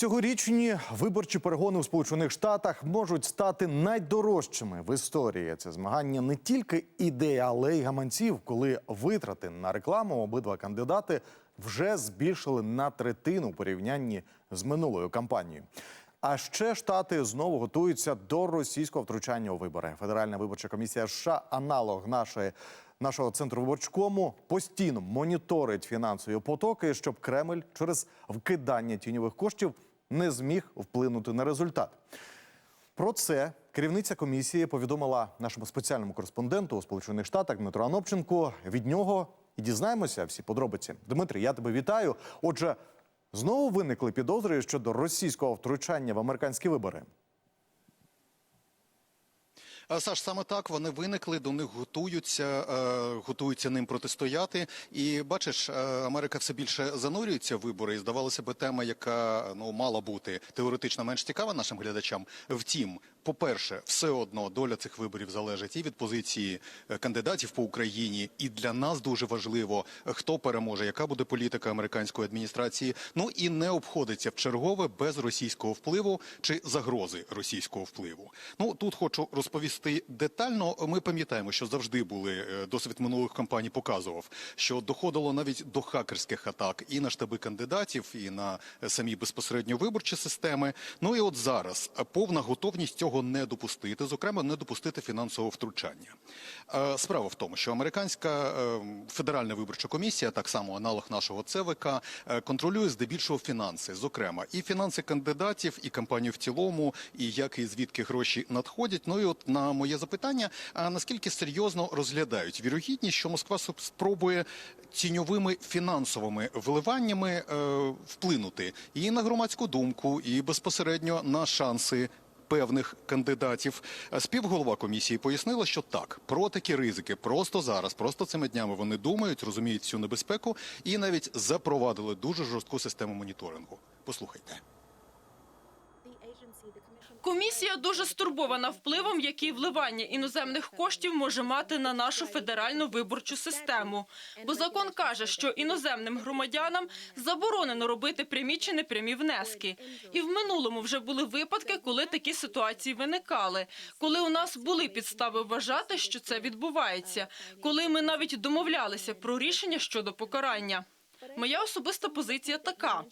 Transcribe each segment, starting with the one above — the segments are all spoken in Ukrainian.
Цьогорічні виборчі перегони у Сполучених Штатах можуть стати найдорожчими в історії. Це змагання не тільки ідеї, але й гаманців, коли витрати на рекламу обидва кандидати вже збільшили на третину у порівнянні з минулою кампанією. А ще штати знову готуються до російського втручання у вибори. Федеральна виборча комісія США, аналог нашої нашого центру виборчкому, постійно моніторить фінансові потоки, щоб Кремль через вкидання тіньових коштів не зміг вплинути на результат. Про це керівниця комісії повідомила нашому спеціальному кореспонденту у Сполучених Штатах Дмитру Анопченку. Від нього і дізнаємося всі подробиці. Дмитрий, я тебе вітаю. Отже, знову виникли підозри щодо російського втручання в американські вибори. А, Саш, саме так вони виникли, до них готуються, е, готуються ним протистояти. І бачиш, е, Америка все більше занурюється в вибори. І здавалося би, тема, яка ну мала бути теоретично менш цікава нашим глядачам. Втім, по-перше, все одно доля цих виборів залежить і від позиції е, кандидатів по Україні, і для нас дуже важливо, е, хто переможе, яка буде політика американської адміністрації. Ну і не обходиться в чергове без російського впливу чи загрози російського впливу. Ну тут хочу розповісти детально. Ми пам'ятаємо, що завжди були е, досвід минулих кампаній показував, що доходило навіть до хакерських атак і на штаби кандидатів, і на самі безпосередньо виборчі системи. Ну і от зараз повна готовність цього не допустити, зокрема, не допустити фінансового втручання. Е, Справа в тому, що американська е, федеральна виборча комісія, так само аналог нашого ЦВК, е, контролює здебільшого фінанси, зокрема, і фінанси кандидатів, і кампанію в цілому, і як і звідки гроші надходять. Ну і от на моє запитання: а наскільки серйозно розглядають вірогідність, що Москва спробує тіньовими фінансовими вливаннями вплинути і на громадську думку, і безпосередньо на шанси певних кандидатів. Співголова комісії пояснила, що так, про такі ризики просто зараз, просто цими днями вони думають, розуміють цю небезпеку і навіть запровадили дуже жорстку систему моніторингу. Послухайте. Комісія дуже стурбована впливом, який вливання іноземних коштів може мати на нашу федеральну виборчу систему. Бо закон каже, що іноземним громадянам заборонено робити прямі чи непрямі внески. І в минулому вже були випадки, коли такі ситуації виникали, коли у нас були підстави вважати, що це відбувається, коли ми навіть домовлялися про рішення щодо покарання. Моя особиста позиція така: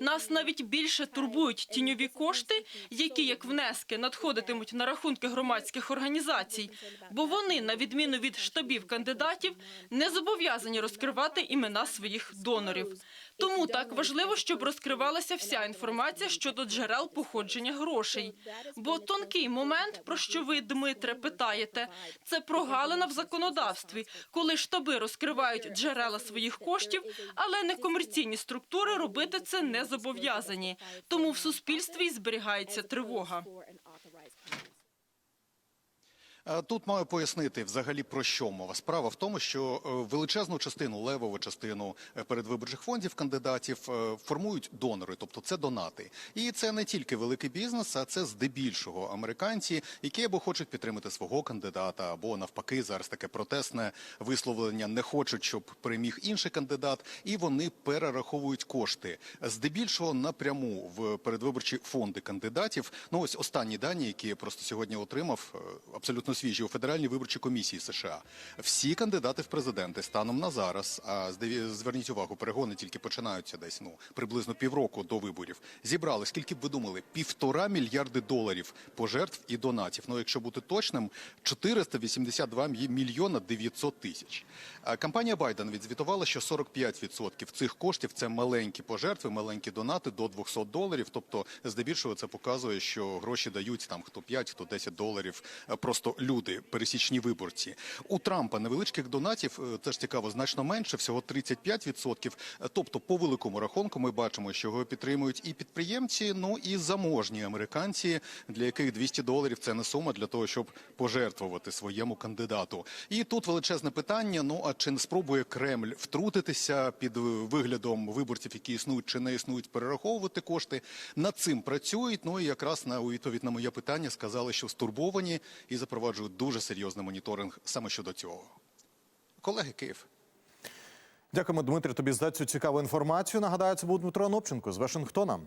нас навіть більше турбують тіньові кошти, які як внески надходитимуть на рахунки громадських організацій, бо вони, на відміну від штабів кандидатів, не зобов'язані розкривати імена своїх донорів. Тому так важливо, щоб розкривалася вся інформація щодо джерел походження грошей. Бо тонкий момент, про що ви, Дмитре, питаєте, це прогалина в законодавстві, коли штаби розкривають джерела своїх коштів, але некомерційні структури робити це не зобов'язані. Тому в суспільстві зберігається тривога. Е, Тут маю пояснити взагалі про що мова. Справа в тому, що е, величезну частину, левову частину е, передвиборчих фондів кандидатів формують донори, тобто це донати. І це не тільки великий бізнес, а це здебільшого американці, які або хочуть підтримати свого кандидата, або навпаки, зараз таке протестне висловлення не хочуть, щоб переміг інший кандидат, і вони перераховують кошти здебільшого напряму в передвиборчі фонди кандидатів. Ну ось останні дані, які я просто сьогодні отримав, е, свіжі у Федеральній виборчій комісії США. Всі кандидати в президенти станом на зараз, а зверніть увагу, перегони тільки починаються десь ну приблизно півроку до виборів. Зібрали скільки б ви думали? Півтора мільярди доларів пожертв і донатів. Ну, якщо бути точним, 482 мі- мільйона 900 тисяч. А Кампанія Байден відзвітувала, що 45% цих коштів це маленькі пожертви, маленькі донати до 200 доларів. Тобто, здебільшого, це показує, що гроші дають там хто 5, хто 10 доларів. е, Просто люди, пересічні виборці. У Трампа невеличких донатів е, теж цікаво, значно менше, всього 35%. Е, Тобто, по великому рахунку, ми бачимо, що його підтримують і підприємці, ну і заможні американці, для яких 200 доларів це не сума для того, щоб пожертвувати своєму кандидату. І тут величезне питання: ну а чи не спробує Кремль втрутитися під е, виглядом виборців, які існують чи не існують, перераховувати кошти? Над цим працюють. Ну і якраз на у відповідь на моє питання сказали, що стурбовані і запроваджують дуже серйозний моніторинг саме щодо цього. Колеги, Київ. Дякуємо, Дмитрий, тобі за цю цікаву інформацію. Нагадаю, це був Дмитро Анопченко з Вашингтона.